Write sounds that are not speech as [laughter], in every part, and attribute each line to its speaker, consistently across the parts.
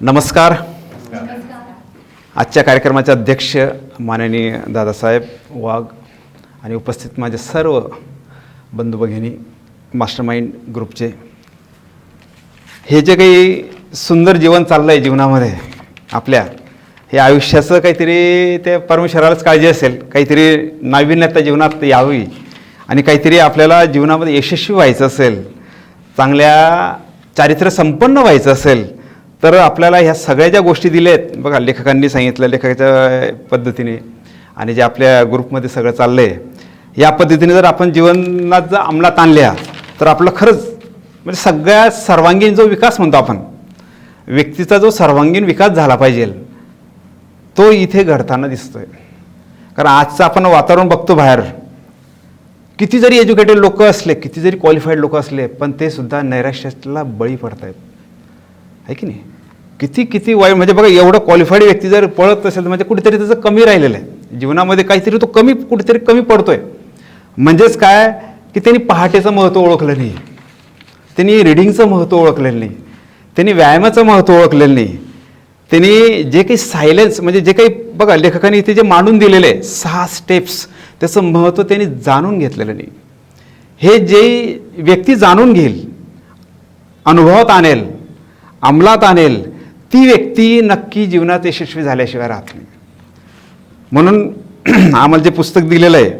Speaker 1: नमस्कार. आजच्या कार्यक्रमाचे अध्यक्ष माननीय दादासाहेब वाघ आणि उपस्थित माझे सर्व बंधू भगिनी मास्टर माइंड ग्रुपचे हे जे काही सुंदर जीवन चाललं आहे जीवनामध्ये आपल्या हे आयुष्याचं काहीतरी ते परमेश्वरालाच काळजी असेल काहीतरी नाविन्यता जीवनात यावी आणि काहीतरी आपल्याला जीवनामध्ये यशस्वी व्हायचं असेल चांगल्या चारित्र्य संपन्न व्हायचं असेल तर आपल्याला ह्या सगळ्या ज्या गोष्टी दिल्या आहेत बघा लेखकांनी सांगितलं लेखकाच्या पद्धतीने आणि जे आपल्या ग्रुपमध्ये सगळं चाललं आहे या पद्धतीने जर आपण जीवनात जर अंमलात आणल्या तर आपलं खरंच म्हणजे सगळ्या सर्वांगीण जो विकास म्हणतो आपण व्यक्तीचा जो सर्वांगीण विकास झाला पाहिजे तो इथे घडताना दिसतो आहे कारण आजचं आपण वातावरण बघतो बाहेर किती जरी एज्युकेटेड लोक असले किती जरी क्वालिफाईड लोक असले पण ते सुद्धा नैराश्याला बळी पडत आहेत आहे की नाही? किती किती वाईट म्हणजे बघा एवढं क्वालिफाईड व्यक्ती जर पळत असेल तर म्हणजे कुठेतरी त्याचं कमी राहिलेलं आहे. जीवनामध्ये काहीतरी तो कमी कुठेतरी कमी पडतोय. म्हणजेच काय? की त्यांनी पहाटेचं महत्त्व ओळखलं नाही. त्यांनी रिडिंगचं महत्त्व ओळखलेलं नाही. त्यांनी व्यायामाचं महत्त्व ओळखलेलं नाही. त्यांनी जे काही सायलेन्स म्हणजे जे काही बघा लेखकाने इथे जे मांडून दिलेले आहे सहा स्टेप्स त्याचं महत्त्व त्यांनी जाणून घेतलेलं नाही. हे जे व्यक्ती जाणून घेईल अनुभवात आणेल अंमलात आणेल ती व्यक्ती नक्की जीवनात यशस्वी झाल्याशिवाय राहत नाही. म्हणून [clears throat] आम्हाला जे पुस्तक दिलेलं आहे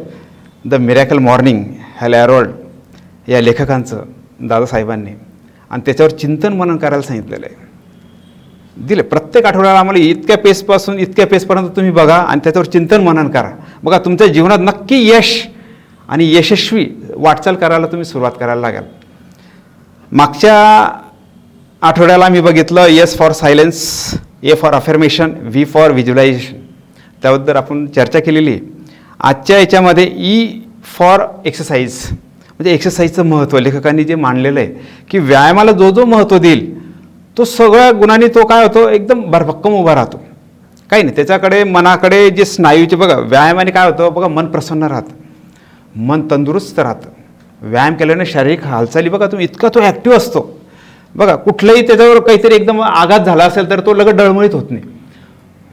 Speaker 1: the miracle morning Hal Elrod या लेखकांचं दादासाहेबांनी आणि त्याच्यावर चिंतन मनन करायला सांगितलेलं आहे. दिले. प्रत्येक आठवड्याला आम्हाला इतक्या पेजपासून इतक्या पेजपर्यंत तुम्ही बघा आणि त्याच्यावर चिंतन मनन करा. बघा तुमच्या जीवनात नक्की यश आणि यशस्वी वाटचाल करायला तुम्ही सुरुवात करायला लागेल. मागच्या आठवड्याला मी बघितलं S for silence A for affirmation V for visualization त्याबद्दल आपण चर्चा केलेली आहे. आजच्या याच्यामध्ये ई फॉर एक्सरसाइज म्हणजे एक्सरसाइजचं महत्त्व लेखकांनी जे मांडलेलं आहे की व्यायामाला जो जो महत्त्व देईल तो सगळ्या गुणांनी तो काय होतो? एकदम भरभक्कम उभा राहतो. काही नाही त्याच्याकडे मनाकडे जे स्नायूचे बघा व्यायामाने काय होतं? बघा मन प्रसन्न राहतं. मन तंदुरुस्त राहतं. व्यायाम केल्याने शारीरिक हालचाली बघा तुम्ही इतका तो ॲक्टिव्ह असतो. बघा कुठलाही त्याच्यावर काहीतरी एकदम आघात झाला असेल तर तो लगत डळमळीत होत नाही.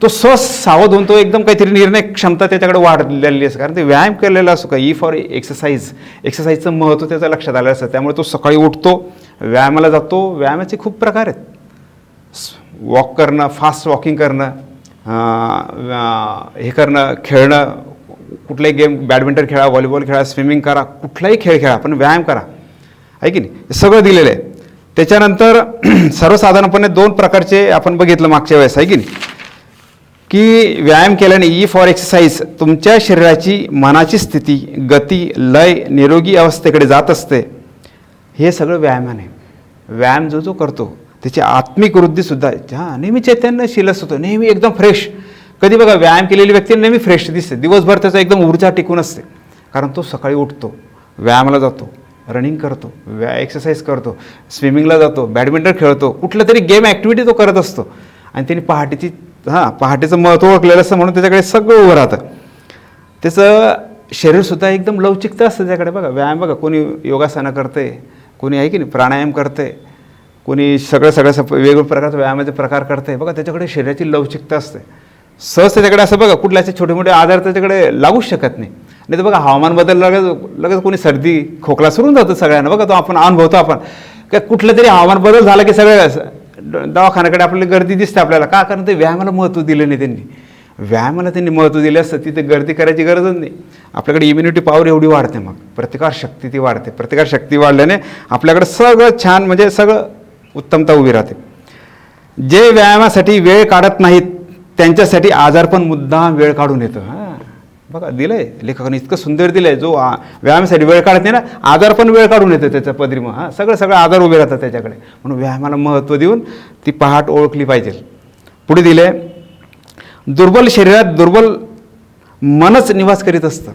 Speaker 1: तो सहज सावध होऊन तो एकदम काहीतरी निर्णय क्षमता त्याच्याकडे वाढलेली असते. कारण ते व्यायाम केलेला असतो का? ई फॉर एक्सरसाइज एक्सरसाइजचं महत्त्व त्याचं लक्षात आलेलं असतं. त्यामुळे तो सकाळी उठतो व्यायामाला जातो. व्यायामाचे खूप प्रकार आहेत. वॉक करणं फास्ट वॉकिंग करणं हे करणं खेळणं कुठलाही गेम बॅडमिंटन खेळा व्हॉलीबॉल खेळा स्विमिंग करा कुठलाही खेळ खेळा पण व्यायाम करा. आहे की नाही? हे सगळं दिलेलं आहे. त्याच्यानंतर [clears throat] सर्वसाधारणपणे दोन प्रकारचे आपण बघितलं मागच्या वेळेस आहे की की व्यायाम केल्याने ई फॉर एक्सरसाइज तुमच्या शरीराची मनाची स्थिती गती लय निरोगी अवस्थेकडे जात असते. हे सगळं व्यायामाने. व्यायाम जो जो करतो त्याची आत्मिक वृद्धीसुद्धा हां नेहमी चैतन्यशीलच होतो नेहमी एकदम फ्रेश कधी बघा व्यायाम केलेली व्यक्ती नेहमी फ्रेश दिसते. दिवसभर त्याचा एकदम ऊर्जा टिकून असते. कारण तो सकाळी उठतो व्यायामाला जातो. रनिंग करतो व्या एक्सरसाइज करतो स्विमिंगला जातो बॅडमिंटन खेळतो कुठलं तरी गेम ॲक्टिव्हिटी तो करत असतो. आणि त्यांनी पहाटेची हां पहाटेचं महत्त्व ओळखलेलं असतं म्हणून त्याच्याकडे सगळं उभं राहतं. त्याचं शरीरसुद्धा एकदम लवचिकता असतं त्याच्याकडे बघा व्यायाम बघा कोणी योगासनं करते कोणी आहे की नाही प्राणायाम करते कोणी सगळं सगळं सप वेगवेगळ्या प्रकारचे व्यायामाचे प्रकार करते बघा त्याच्याकडे शरीराची लवचिकता असते. सहज त्याच्याकडे असं बघा कुठल्याचे छोटे मोठे आजार त्याच्याकडे लागूच शकत नाही. नाही तर बघा हवामान बदल लगेच लगेच कोणी सर्दी खोकला सुरून जातो सगळ्यांना. बघा तो आपण अनुभवतो आपण. काय कुठलं तरी हवामान बदल झाला की सगळं दवाखान्याकडे आपली गर्दी दिसते आपल्याला. का? कारण ते व्यायामाला महत्त्व दिलं नाही त्यांनी. व्यायामाला त्यांनी महत्त्व दिलं असतं. तिथे गर्दी करायची गरजच नाही. आपल्याकडे इम्युनिटी पॉवर एवढी वाढते मग. प्रतिकार शक्ती ती वाढते. प्रतिकार शक्ती वाढल्याने आपल्याकडे सगळं छान म्हणजे सगळं उत्तमता उभी राहते. जे व्यायामासाठी वेळ काढत नाहीत त्यांच्यासाठी आजारपण मुद्दाम वेळ काढून येतं. हां. बघा दिलं आहे लेखकाने इतकं सुंदर दिलं आहे जो व्यायामासाठी वेळ काढत नाही ना आजार पण वेळ काढून येतो त्याच्या पदरीमग हां सगळं सगळं आजार उभे राहतात त्याच्याकडे. म्हणून व्यायामाला महत्त्व देऊन ती पहाट ओळखली पाहिजे. पुढे दिले दुर्बल शरीरात दुर्बल मनच निवास करीत असतं.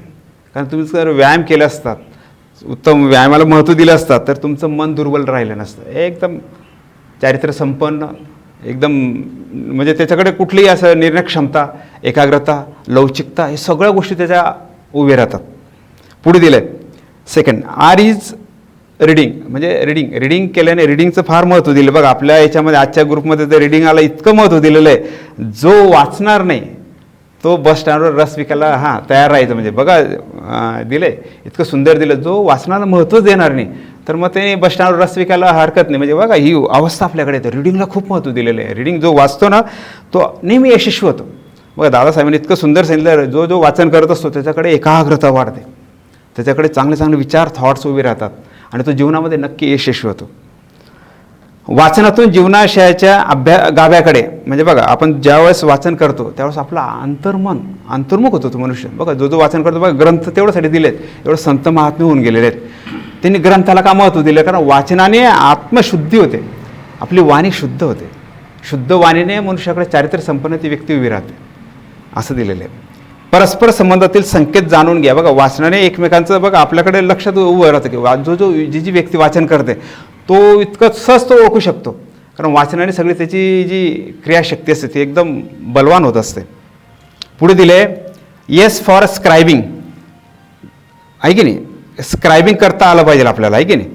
Speaker 1: कारण तुम्ही जर व्यायाम केले असतात उत्तम व्यायामाला महत्त्व दिलं असतात तर तुमचं मन दुर्बल राहिलं नसतं. एकदम चारित्र्य संपन्न एकदम म्हणजे त्याच्याकडे कुठलीही असं निर्णय क्षमता एकाग्रता लवचिकता हे सगळ्या गोष्टी त्याच्या उभे राहतात. पुढे दिलं आहे सेकंड आर इज रीडिंग म्हणजे रीडिंग रीडिंग केल्याने रीडिंगचं फार महत्त्व दिलं बघा आपल्या याच्यामध्ये आजच्या ग्रुपमध्ये तर रिडिंगाला इतकं महत्त्व दिलेलं आहे. जो वाचणार नाही तो बस स्टँडवर रस विकायला हां तयार राहायचं. म्हणजे बघा दिलं आहे इतकं सुंदर दिलं. जो वाचनाला महत्त्वच देणार नाही तर मग ते बस स्टँडवर रस विकायला हरकत नाही. म्हणजे बघा ही अवस्था आपल्याकडे येते रिडिंगला खूप महत्त्व दिलेलं आहे. रिडिंग जो वाचतो ना तो नेहमी यशस्वी होतो. बघा दादासाहेबांनी इतकं सुंदर सांगितलं जो जो वाचन करत असतो त्याच्याकडे एकाग्रता वाढते. त्याच्याकडे चांगले चांगले विचार थॉट्स उभे राहतात. आणि तो जीवनामध्ये नक्की यशस्वी होतो. वाचनातून जीवनाशयाच्या अभ्या गाभ्याकडे म्हणजे बघा आपण ज्यावेळेस वाचन करतो त्यावेळेस आपलं अंतर्मन अंतर्मुख होतो तो मनुष्य. बघा जो जो वाचन करतो बघा ग्रंथ तेवढ्यासाठी दिलेत. एवढं संत महात्मे होऊन गेलेले आहेत त्यांनी ग्रंथाला का महत्त्व दिलं? कारण वाचनाने आत्मशुद्धी होते. आपली वाणी शुद्ध होते. शुद्ध वाणीने मनुष्याकडे चारित्र्य संपन्न ती व्यक्ती उभी राहते. असं दिलेलं आहे. परस्पर संबंधातील संकेत जाणून घ्या. बघा वाचनाने एकमेकांचं बघा आपल्याकडे लक्षात उभं राहतं की वा जो जो जी जी व्यक्ती वाचन करते तो इतकं सहज तो ओळखू शकतो. कारण वाचनाने सगळी त्याची जी क्रियाशक्ती असते ती एकदम बलवान होत असते. पुढे दिले येस फॉर स्क्रायबिंग आहे की नाही? स्क्रायबिंग करता आलं पाहिजे आपल्याला आहे की नाही?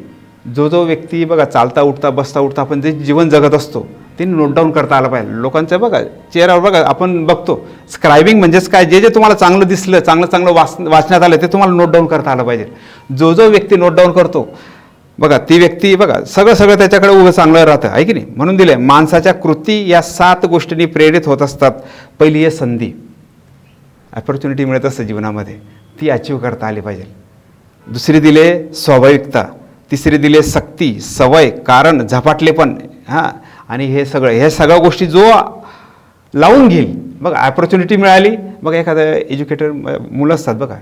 Speaker 1: जो जो व्यक्ती बघा चालता उठता बसता उठता आपण जे जीवन जगत असतो ते नोट डाऊन करता आलं पाहिजे. लोकांचं बघा चेहऱ्यावर बघा आपण बघतो. स्क्रायबिंग म्हणजेच काय? जे जे तुम्हाला चांगलं दिसलं चांगलं चांगलं वाच वाचण्यात आलं ते तुम्हाला नोट डाऊन करता आलं पाहिजे. जो जो व्यक्ती नोट डाऊन करतो बघा ती व्यक्ती बघा सगळं सगळं त्याच्याकडे उभं चांगलं राहतं आहे की नाही? म्हणून दिलं माणसाच्या कृती या सात गोष्टींनी प्रेरित होत असतात. पहिली आहे संधी. ऑपॉर्च्युनिटी मिळत असतं जीवनामध्ये. ती अचीव करता आली पाहिजे. दुसरी दिले स्वाभाविकता. तिसरी दिले सक्ती सवय कारण झपाटलेपण. हां आणि हे सगळं ह्या सगळ्या गोष्टी जो लावून घेईल मग ऑपॉर्च्युनिटी मिळाली बघा एखादं एज्युकेटेड मुलं असतात बघा.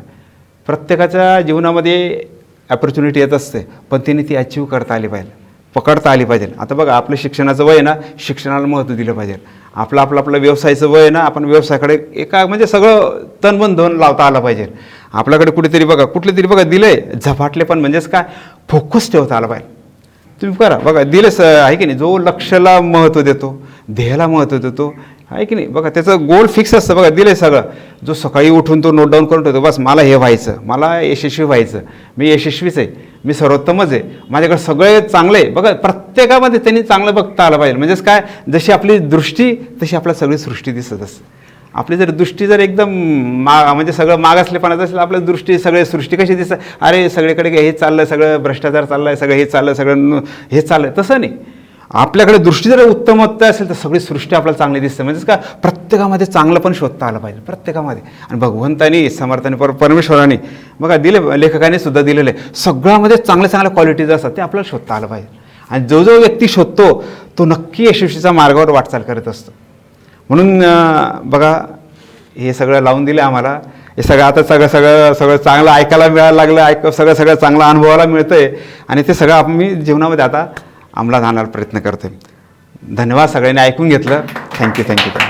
Speaker 1: प्रत्येकाच्या जीवनामध्ये ऑपॉर्च्युनिटी येत असते पण त्यांनी ती अचीव करता आली पाहिजे पकडता आली पाहिजे. आता बघा आपलं शिक्षणाचं वय आहे ना शिक्षणाला महत्त्व दिलं पाहिजे. आपलं आपलं आपलं व्यवसायाचं वय आहे ना आपण व्यवसायाकडे एका म्हणजे सगळं तनबन धन लावता आलं पाहिजे. आपल्याकडे कुठेतरी बघा कुठले तरी बघा दिलंय झपाटले पण म्हणजेच काय फोकस ठेवता आला पाहिजे. तुम्ही करा. बघा दिलेस आहे की नाही? जो लक्षला महत्त्व देतो ध्येयाला महत्त्व देतो आहे की नाही? बघा त्याचं गोल फिक्स असतं. बघा दिलं सगळं. जो सकाळी उठून तो नोट डाऊन करून ठेवतो बस मला हे व्हायचं. मला यशस्वी व्हायचं. मी यशस्वीच आहे. मी सर्वोत्तमच आहे. माझ्याकडे सगळे चांगले आहे. बघा प्रत्येकामध्ये त्यांनी चांगलं बघता आलं पाहिजे. म्हणजेच काय? जशी आपली दृष्टी तशी आपल्या सगळी सृष्टी दिसत असते. आपली जर दृष्टी जर एकदम मा म्हणजे सगळं मागासलेपणाचं असेल आपल्या दृष्टी सगळे सृष्टी कशी दिसत अरे सगळीकडे हे चाललं सगळं भ्रष्टाचार चाललं आहे सगळं हे चाललं सगळं हे चाललं आहे तसं नाही. आपल्याकडे दृष्टी जर उत्तमत्ता असेल तर सगळी सृष्टी आपल्याला चांगली दिसते. म्हणजेच का प्रत्येकामध्ये चांगलं पण शोधता आलं पाहिजे प्रत्येकामध्ये. आणि भगवंतानी समर्थाने पर परमेश्वराने बघा दिले लेखकाने सुद्धा दिलेले सगळ्यामध्ये चांगल्या चांगल्या क्वालिटीज असतात ते आपल्याला शोधता आलं पाहिजे. आणि जो जो व्यक्ती शोधतो तो नक्की यशस्वीच्या मार्गावर वाटचाल करत असतो. म्हणून बघा हे सगळं लावून दिलं आम्हाला. हे सगळं आता सगळं सगळं सगळं चांगलं ऐकायला मिळायला लागलं ऐक सगळं सगळं चांगलं अनुभवायला मिळतं आहे आणि ते सगळं आम्ही जीवनामध्ये आता अंमलात आणायला प्रयत्न करतो धन्यवाद सगळ्यांनी ऐकून घेतलं. Thank you thank you thank you.